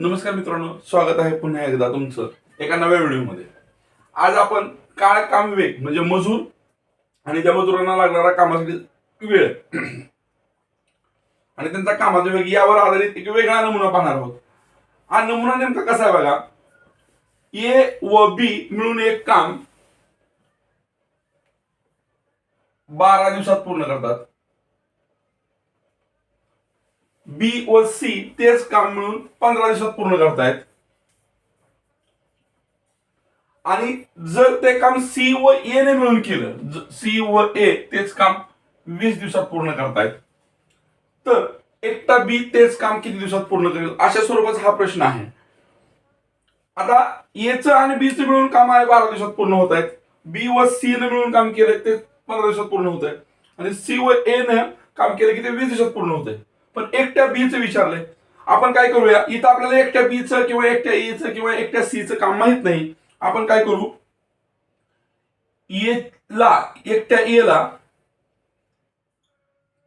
नमस्कार मित्रांनो स्वागत आहे पुन्हा एकदा तुमचं एका नव्या व्हिडिओमध्ये. आज आपण काळ काम वेग म्हणजे मजूर आणि त्या मजुरांना लागणारा कामासाठी वेळ. आणि त्यांचा कामाचा वेग यावर आधारित एक वेगळा नमुना पाहणार आहोत. हा नमुना नेमका कसा आहे बघा? ए व बी मिळून एक काम बारा दिवसात पूर्ण करतात. बी व सी तेच काम मिळून पंधरा दिवसात पूर्ण करतायत. आणि जर ते काम सी व ए ने मिळून केलं सी व ए तेच काम वीस दिवसात पूर्ण करतायत. तर एकटा बी तेच काम किती दिवसात पूर्ण करेल? अशा स्वरूपाचा हा प्रश्न आहे. आता एच आणि बीचं मिळून काम आहे बारा दिवसात पूर्ण होत आहेत बी व सी ने मिळून काम केलं ते पंधरा दिवसात पूर्ण होत आहे आणि सी व ए न काम केलं की ते वीस दिवसात पूर्ण होत आहे पण एकट्या बीचं विचारलंय. आपण काय करूया? इथं आपल्याला एकट्या बीचं किंवा एकट्या एचं किंवा एकट्या सीचं काम माहीत नाही. आपण काय करू? ला एकट्या एला ला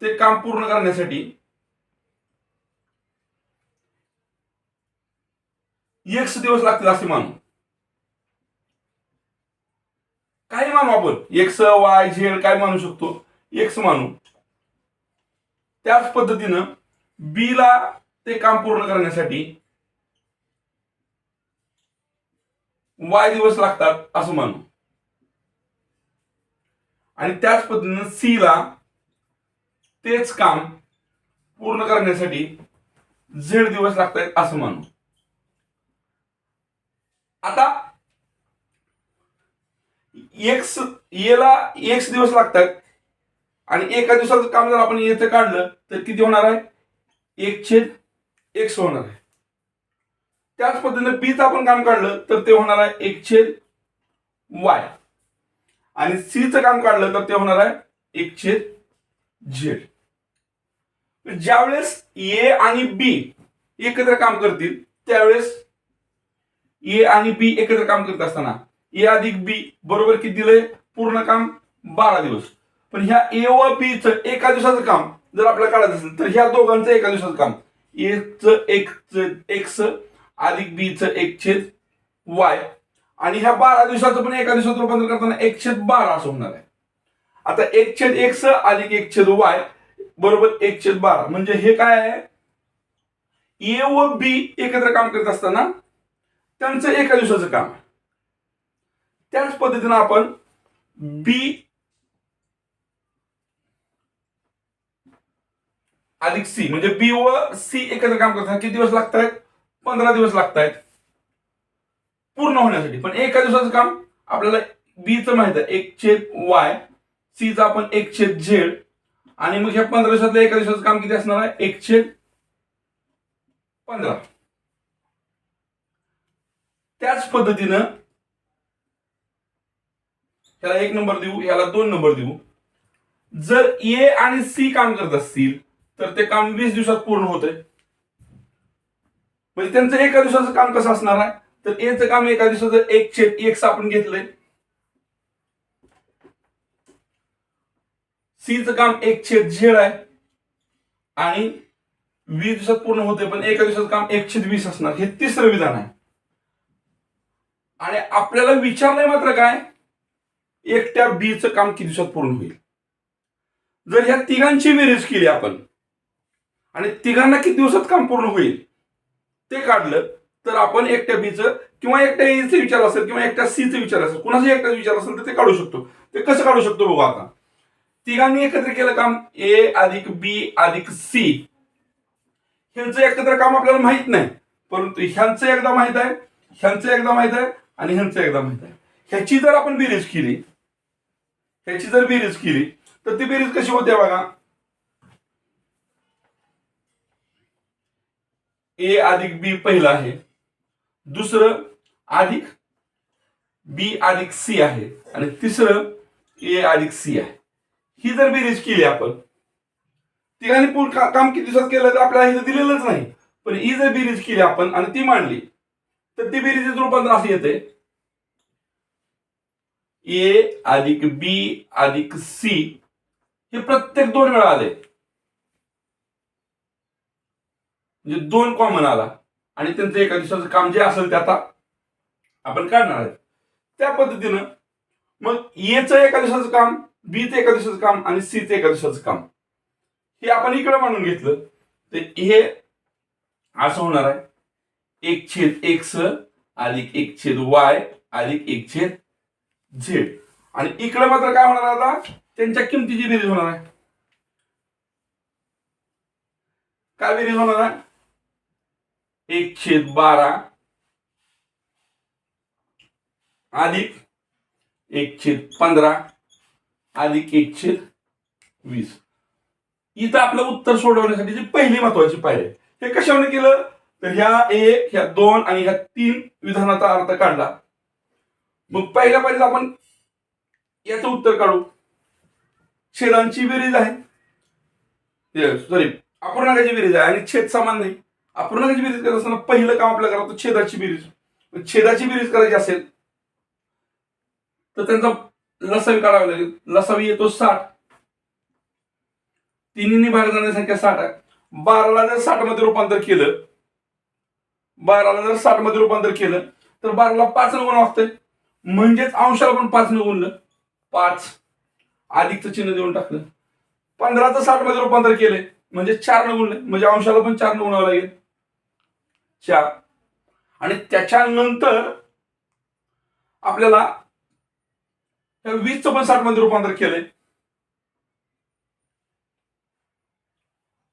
ते काम पूर्ण करण्यासाठी एक्स दिवस लागतील असे मानू. काय मानू आपण? एक्स वाय झेड काय मानू शकतो? एक्स मानू. त्याच पद्धतीनं बी ला ते काम पूर्ण करण्यासाठी वाय दिवस लागतात असं मानू आणि त्याच पद्धतीनं सी ला तेच काम पूर्ण करण्यासाठी झेड दिवस लागतात असं मानू आता एक्स एला एक्स दिवस लागतात आणि एका दिवसाचं काम जर आपण येथे काढलं तर किती होणार आहे? एक छेद एक्स होणार आहे त्याच पद्धतीने बीचं आपण काम काढलं तर ते होणार आहे एक छेद वाय. आणि सीचं काम काढलं तर ते होणार आहे एक छेद झेड. ज्यावेळेस ए आणि बी एकत्र काम करतील त्यावेळेस ए आणि बी एकत्र काम करत असताना ए अधिक बी बरोबर किती दिलंय? पूर्ण काम बारा दिवस. पण ह्या ए व बी च एका दिवसाचं काम जर आपल्याला काढायचं असेल तर ह्या दोघांचं एका दिवसाचं काम. ए च एक एक्स अधिक बी च एक छेद वाय. आणि ह्या बारा दिवसाचं पण एका दिवसात रूपांतर करताना एक छेद बारा असं होणार आहे. आता एक छेद एक्स अधिक एक छेद वाय बरोबर एक छेद बारा. म्हणजे हे काय आहे? ए व बी एकत्र काम करत असताना त्यांचं एका दिवसाचं काम आहे. त्याच पद्धतीनं आपण बी अधिक सी म्हणजे बी व सी एकत्र काम करतात. किती दिवस लागत आहेत पंधरा दिवस लागत आहेत पूर्ण होण्यासाठी. पण एका दिवसाचं काम आपल्याला बीचं माहीत आहे. एक छेद वाय सीचं आपण एक छेद झेड आणि मग ह्या पंधरा दिवसातल्या एका दिवसाचं काम किती असणार आहे? एक छेद पंधरा. त्याच पद्धतीनं ह्याला एक नंबर देऊ ह्याला दोन नंबर देऊ. जर ए आणि सी काम करत असतील तर ते काम वीस दिवसात पूर्ण होतंय. म्हणजे त्यांचं एका दिवसाचं काम कसं असणार आहे? तर एचं काम एका दिवसाचं एक छेद एक्स आपण घेतलंय. सीचं काम एक छेद झेड आहे. आणि वीस दिवसात पूर्ण होते पण एका दिवसाचं काम एक छेद वीस असणार. हे तिसरं विधान आहे. आणि आपल्याला विचारलंय मात्र काय? एकट्या बीचं काम किती दिवसात पूर्ण होईल? जर ह्या तिघांची बेरीज केली आपण आणि तिघांना किती दिवसात काम पूर्ण होईल? ते काढलं तर आपण एकट्या बीचं किंवा एकट्या एचं विचार असेल किंवा एकट्या सीचं विचार असेल कुणाचा एकटा विचार असेल तर ते काढू शकतो. ते कसं काढू शकतो बघू आता. तिघांनी एकत्र केलं काम ए अधिक बी अधिक सी ह्यांचं एकत्र काम आपल्याला माहीत नाही परंतु ह्यांचं एकदा माहीत आहे ह्यांचं एकदा माहीत आहे आणि ह्यांचं एकदा माहीत आहे. ह्याची जर आपण बेरीज केली ह्याची जर बेरीज केली तर ती बेरीज कशी होते बघा? ए अधिक बी पहिलं आहे. दुसरं अधिक बी अधिक सी आहे. आणि तिसरं ए अधिक सी आहे. ही जर बेरीज केली आपण तिघांनी पूर्ण का- काम किती दिवसात केलं तर आपल्याला हे दिलेलंच नाही. पण ही जर बेरीज केली आपण आणि ती मांडली तर ती बेरीज रूपांतर असं येते ए अधिक बी अधिक सी हे प्रत्येक दोन वेळा आले म्हणजे दोन कॉमन आला आणि त्यांचं एका दिवसाचं काम जे असेल ते आता आपण काढणार आहे. त्या पद्धतीनं मग एचं एका दिवसाचं काम बीचं एका दिवसाचं काम आणि सीचं एका दिवसाचं काम. हे आपण इकडे मानून घेतलं. तर हे असं होणार आहे. एक छेद एक्स अधिक एक छेद वाय अधिक एक छेद झेड. आणि इकडे मात्र काय होणार आहे आता? त्यांच्या किमतीची बेरीज होणार आहे. काय बेरीज होणार आहे? एक छेद बारा अधिक एक छेद पंधरा अधिक एक छेद वीस. इथं आपलं उत्तर सोडवण्यासाठी जी पहिली महत्वाची पायरी आहे हे कशाने केलं? तर ह्या एक ह्या दोन आणि ह्या तीन विधानाचा अर्थ काढला. मग पहिल्या पायरीत आपण याचं उत्तर काढू. छेदांची बेरीज आहे. सॉरी अपूर्णांकाची बेरीज आहे आणि छेद समान नाही. अपूर्णांकाची बेरीज करत असताना पहिलं काम आपल्याला करावं छेदाची बेरीज छेदाची बेरीज करायची असेल तर त्यांचा लसावी काढावा लागेल. लसावी येतो साठ. तिन्ही भाग जाण्याची संख्या साठ आहे. बाराला जर साठमध्ये रूपांतर केलं बाराला जर साठमध्ये रूपांतर केलं तर बाराला पाच गुण वागतंय. म्हणजेच अंशाला पण पाच न. गुणलं पाच. अधिकचं चिन्ह देऊन टाकलं. पंधराचं साठमध्ये रूपांतर केलंय म्हणजे चार न. गुणले म्हणजे अंशाला पण चार न गुणावं लागेल. चार आणि त्याच्यानंतर आपल्याला वीस वीसचं पण साठमध्ये रूपांतर केलंय.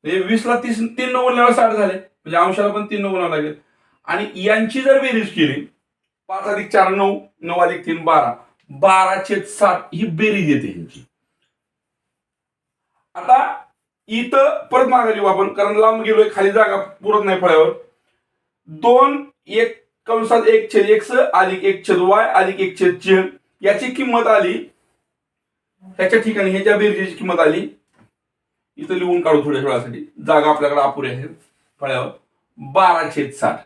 म्हणजे वीसला तीस तीन न साठ झाले. म्हणजे अंशाला पण तीन न लागेल. आणि यांची जर बेरीज केली पाच अधिक चार नऊ नऊ अधिक तीन बारा. बारा छेद साठ ही बेरीज येते यांची आता इथं परत मागायला येऊ आपण कारण लांब गेलोय खाली जागा पुरत नाही फळ्यावर. दोन एक कंसात एक छेद एक्स अधिक एक छेद वाय अधिक एक छेद झेड याची किंमत आली ह्याच्या ठिकाणी ह्याच्या बेरजेची किंमत आली. इथं लिहून काढू थोड्या वेळासाठी. जागा आपल्याकडे अपुरी आहे. फळ्यावर बारा छेद साठ.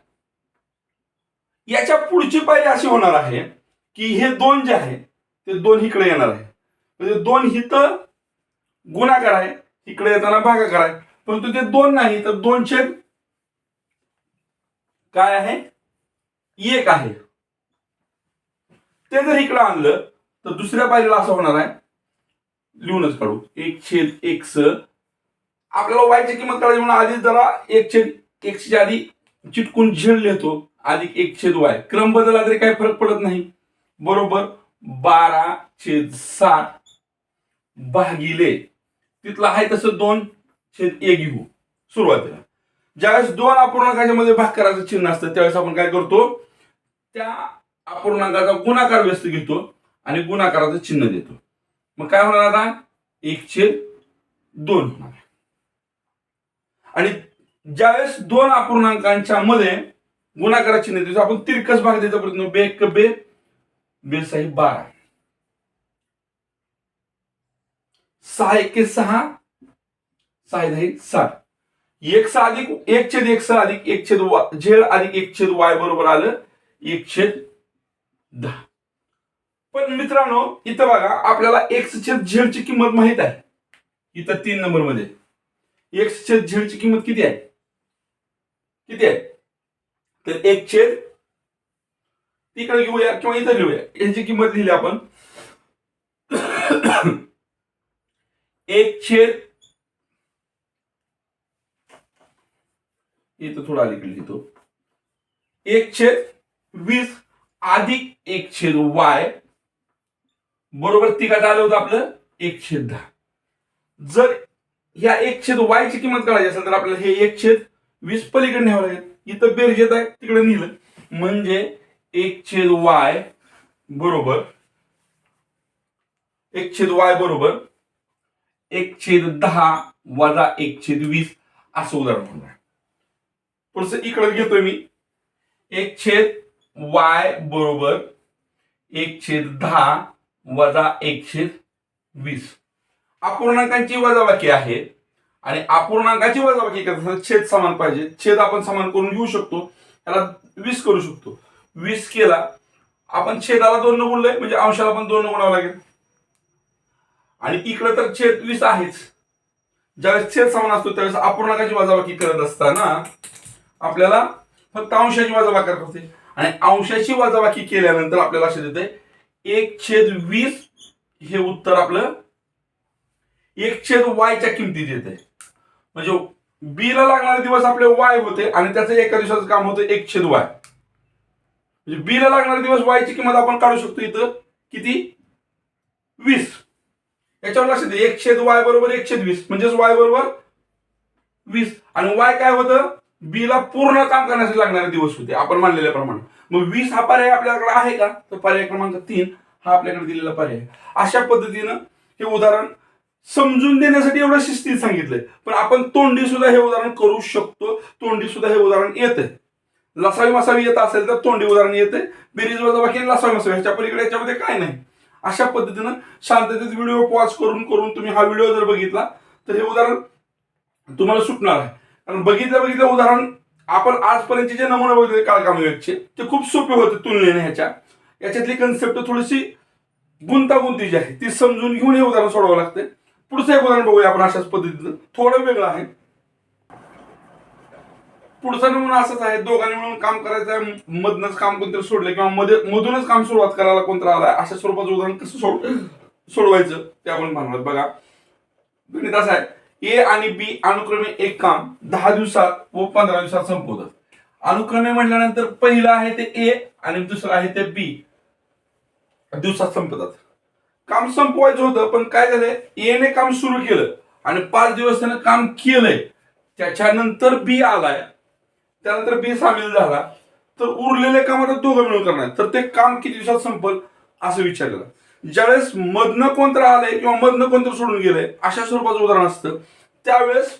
याच्या पुढची पायरी अशी होणार आहे की हे दोन जे आहे ते दोन इकडे येणार आहे. म्हणजे दोन हिथं गुणाकार आहे. इकडे येताना भागाकार आहे. परंतु ते दोन नाही तर दोन छेद काय आहे? एक आहे. ते जर इकडं आणलं तर दुसऱ्या पायरीला असं होणार आहे. लिहूनच काढू. एक छेद एक स आपल्याला वायची किंमत काढायची म्हणून आधी जरा एक छेद एकशेच्या आधी चिटकून झेड लिहितो. अधिक एक छेद वाय क्रम बदलला तरी काही फरक पडत नाही. बरोबर बारा छेद साठ भागिले. तिथला आहे तसं दोन. छेद एक घेऊ. सुरुवातीला. ज्यावेळेस दोन अपूर्णांकाच्या मध्ये भाग करायचं चिन्ह असतं त्यावेळेस आपण काय करतो? त्या अपूर्णांकाचा गुणाकार व्यस्त घेतो आणि गुणाकाराचं चिन्ह देतो. मग काय होणार आता? एक छेद दोन होणार. आणि ज्यावेळेस दोन अपूर्णांकांच्या मध्ये गुणाकाराचे चिन्ह देतो आपण तिरकस भाग द्यायचा प्रयत्न बे एक बे बे बारा. सहा एके सहा. सहा दहा साठ एक सहा अधिक एक छेद एक सहा अधिक एक छेद झेड अधिक एक छेद वाय बरोबर आलं एक छेद दहा. पण मित्रांनो इथं बघा आपल्याला एक्स छेद झेडची किंमत माहीत आहे. इथं तीन नंबरमध्ये. एक्स छेद झेडची किंमत किती आहे? किती आहे? तर एक छेद तिकडे घेऊया किंवा इथं लिहूया यांची किंमत लिहिली आपण. एक छेद इथं थोडा अलीकडे लिहितो. एक छेद वीस अधिक एक छेद वाय बरोबर तिका आलं होतं आपलं एक छेद दहा. जर ह्या एक छेद वाय ची किंमत काढायची असेल तर आपल्याला हे एक छेद वीस पलीकडे न्यावं लागेल. इथं बेरज येत आहे तिकडे नेलं म्हणजे एक छेद वाय बरोबर एक छेद वाय बरोबर एक छेद दहा वजा एक छेद वीस असं उदाहरण पुढचं इकडे घेतोय मी. एक छेद वाय बरोबर एक छेद दहा वजा एक छेद वीस. अपूर्णांकांची वजाबाकी आहे आणि अपूर्णांकाची वजाबाकी करत छेद समान पाहिजे. छेद आपण समान करून घेऊ शकतो. त्याला वीस करू शकतो. वीस केला आपण छेदाला दोन न गुणलंय म्हणजे अंशाला पण दोन न गुणावं लागेल. आणि इकडे तर छेद वीस आहेच. ज्यावेळेस छेद समान असतो त्यावेळेस अपूर्णांकाची वजाबाकी करत असताना आपल्याला फक्त अंशाची वजाबाकी करते आणि अंशाची वजाबाकी केल्यानंतर आपल्याला लक्षात येते एक छेद वीस हे उत्तर आपलं एक छेद वायच्या किमतीत येते म्हणजे बी ला लागणारे दिवस आपले वाय होते आणि त्याचं एका दिवसाचं काम होतं एक छेद वाय म्हणजे बी ला लागणारे दिवस वायची किंमत आपण काढू शकतो इथं किती? वीस. याच्यावर लक्षात दे एक छेद वाय बरोबर एक छेद वीस. म्हणजेच वाय बरोबर वीस. आणि वाय काय होतं? बीला पूर्ण काम करण्यासाठी लागणारे दिवस होते आपण मानलेल्या प्रमाणे. मग वीस हा पर्याय आपल्याकडे आहे का? तर पर्याय क्रमांक तीन हा आपल्याकडे दिलेला पर्याय अशा पद्धतीनं हे उदाहरण समजून देण्यासाठी एवढं शिस्तीत सांगितलंय. पण आपण तोंडी सुद्धा हे उदाहरण करू शकतो. तोंडी सुद्धा हे उदाहरण येते लसावी मसावी येत असेल तर तोंडी उदाहरण येते बेरीज वजाबाकी लसावी मसावी ह्याच्या पलीकडे याच्यामध्ये काय नाही. अशा पद्धतीनं शांततेत व्हिडिओ पॉज करून करून तुम्ही हा व्हिडिओ जर बघितला तर हे उदाहरण तुम्हाला सुटणार आहे. कारण बघितलं बघितलं उदाहरण आपण आजपर्यंतचे जे नमुने बघितले काळकामविवेकचे ते खूप सोपे होते तुलनेने ह्याच्या. याच्यातली कन्सेप्ट थोडीशी गुंतागुंतीची आहे ती समजून घेऊन हे उदाहरण सोडवावं लागते पुढचं एक उदाहरण बघूया आपण अशाच पद्धतीनं थोडं वेगळं आहे. पुढचा नमुना असाच आहे दोघांनी मिळून काम करायचं आहे मधनच काम कोणतरी सोडलं किंवा मध्ये मधूनच काम सुरुवात करायला कोणतरी आलाय अशा स्वरूपाचं उदाहरण कसं सोड सोडवायचं ते आपण पाहणार बघा. गणित असं आहे. ए आणि बी अनुक्रमे एक काम दहा दिवसात व पंधरा दिवसात संपवतात. अनुक्रमे म्हटल्यानंतर पहिलं आहे ते ए आणि दुसरं आहे ते बी. दिवसात संपतात. काम संपवायचं होतं पण काय झालंय एने काम सुरू केलं आणि पाच दिवस त्यानं काम केलंय. त्याच्यानंतर बी आलाय. त्यानंतर बी सामील झाला. तर उरलेले कामात दोघं मिळून करणार. तर ते काम किती दिवसात संपल? असं विचारलेलं ज्यावेळेस मधनं कोणतं आलंय किंवा मधनं कोणतं सोडून गेलंय अशा स्वरूपाचं उदाहरण असतं. त्यावेळेस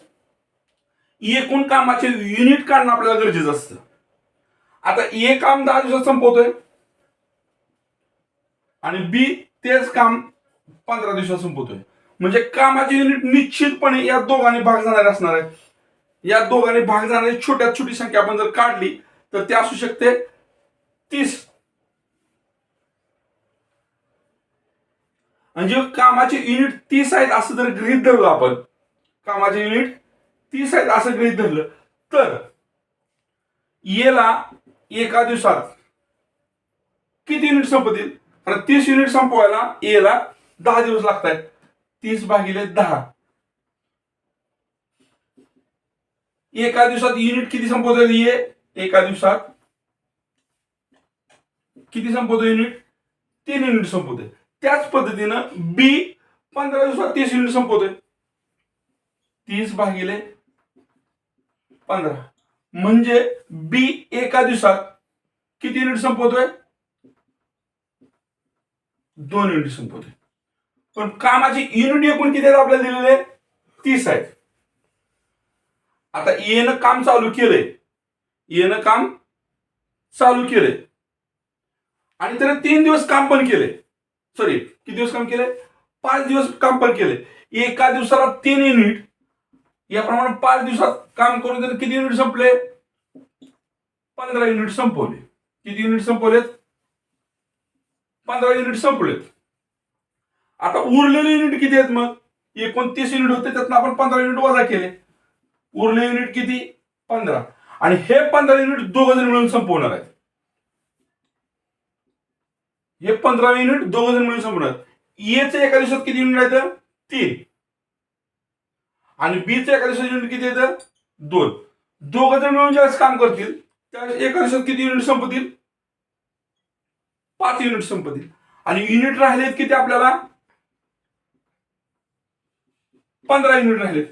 एकूण कामाचे युनिट काढणं आपल्याला गरजेचं असतं. आता ए काम दहा दिवसात संपवतोय. आणि बी तेच काम पंधरा दिवसात संपवतोय. म्हणजे कामाचे युनिट निश्चितपणे या दोघांनी भाग जाणारे असणार आहे या दोघांनी भाग जाणारी छोट्यात छोटी संख्या आपण जर काढली तर ती असू शकते तीस. म्हणजे कामाचे युनिट तीस आहेत असं जर गृहित धरलं आपण कामाचे युनिट तीस आहेत असं गृहित धरलं तर येला एका दिवसात किती युनिट संपतील? कारण तीस युनिट संपवायला येला दहा दिवस लागत आहेत तीस भागिले दहा. एका दिवसात युनिट किती संपवतात ये एका दिवसात किती संपवतो युनिट तीन युनिट संपवते. त्याच पद्धतीनं बी पंधरा दिवसात तीस युनिट संपवतोय. तीस भागिले पंधरा. म्हणजे बी एका दिवसात किती युनिट संपवतोय? दोन युनिट संपवतोय. पण कामाची युनिट एकूण किती आहेत आपल्याला दिलेले? तीस आहेत. आता येनं काम चालू केलंय. येनं काम चालू केलंय. आणि त्याने तीन दिवस काम पण केले सॉरी किती दिवस काम केले पाच दिवस काम पण केले एका दिवसाला तीन युनिट याप्रमाणे पाच दिवसात काम करून त्याने किती युनिट संपले? पंधरा युनिट संपवले. किती युनिट संपवलेत? पंधरा युनिट संपलेत. आता उरलेले युनिट किती आहेत मग? एकोणतीस युनिट होते त्यातनं आपण पंधरा युनिट वजा केले. उरले युनिट किती? पंधरा. आणि हे पंधरा युनिट दोघ जण मिळून संपवणार आहेत. हे पंधरा युनिट दोघ जण मिळून संपणार. E एचं एका दिवसात किती युनिट येतं तीन. आणि बीचं एका दिवसात युनिट किती येतं? दोन. दोघ जण मिळून ज्यावेळेस काम करतील त्यावेळेस एका दिवसात किती युनिट संपतील? पाच युनिट संपतील. आणि युनिट राहिलेत किती आपल्याला? पंधरा युनिट राहिलेत.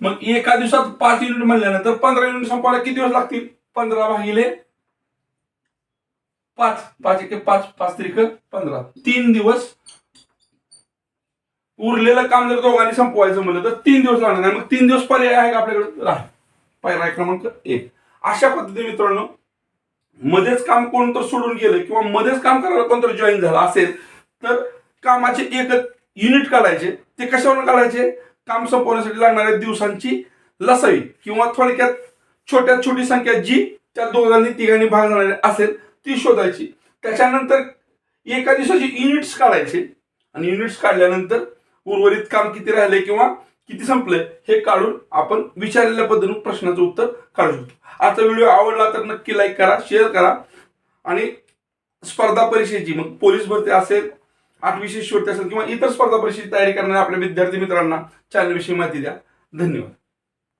मग एका दिवसात पाच युनिट म्हणल्यानंतर पंधरा युनिट संपवायला किती दिवस लागतील? पंधरा भागिले पाच पाच एक पाच पाच त्रिक पंधरा. तीन दिवस उरलेलं काम जर दोघांनी संपवायचं म्हणलं तर तीन दिवस लागणार नाही. मग तीन दिवस पर्याय आहे का आपल्याकडे? राह. पर्याय क्रमांक एक. अशा पद्धतीने मित्रांनो मध्येच काम कोण तर सोडून गेलं किंवा मध्येच काम करायला कोण तर जॉईन झालं असेल तर कामाचे एक युनिट काढायचे. ते कशावरून काढायचे? काम संपवण्यासाठी लागणाऱ्या दिवसांची लसावी किंवा थोडक्यात छोट्यात छोटी संख्या जी त्या दोघांनी तिघांनी भाग जाणारी असेल ती शोधायची. त्याच्यानंतर एका दिवसाची युनिट्स काढायचे. आणि युनिट्स काढल्यानंतर उर्वरित काम किती राहिले किंवा किती संपलंय हे काढून आपण विचारलेल्या पद्धतीने प्रश्नाचं उत्तर काढू शकतो. आजचा व्हिडिओ आवडला तर नक्की लाईक करा शेअर करा. आणि स्पर्धा परीक्षेची मग पोलीस भरती असेल आठवी शेवटी असेल किंवा इतर स्पर्धा परीक्षेची तयारी करणाऱ्या आपल्या विद्यार्थी मित्रांना चॅनलविषयी माहिती द्या. धन्यवाद.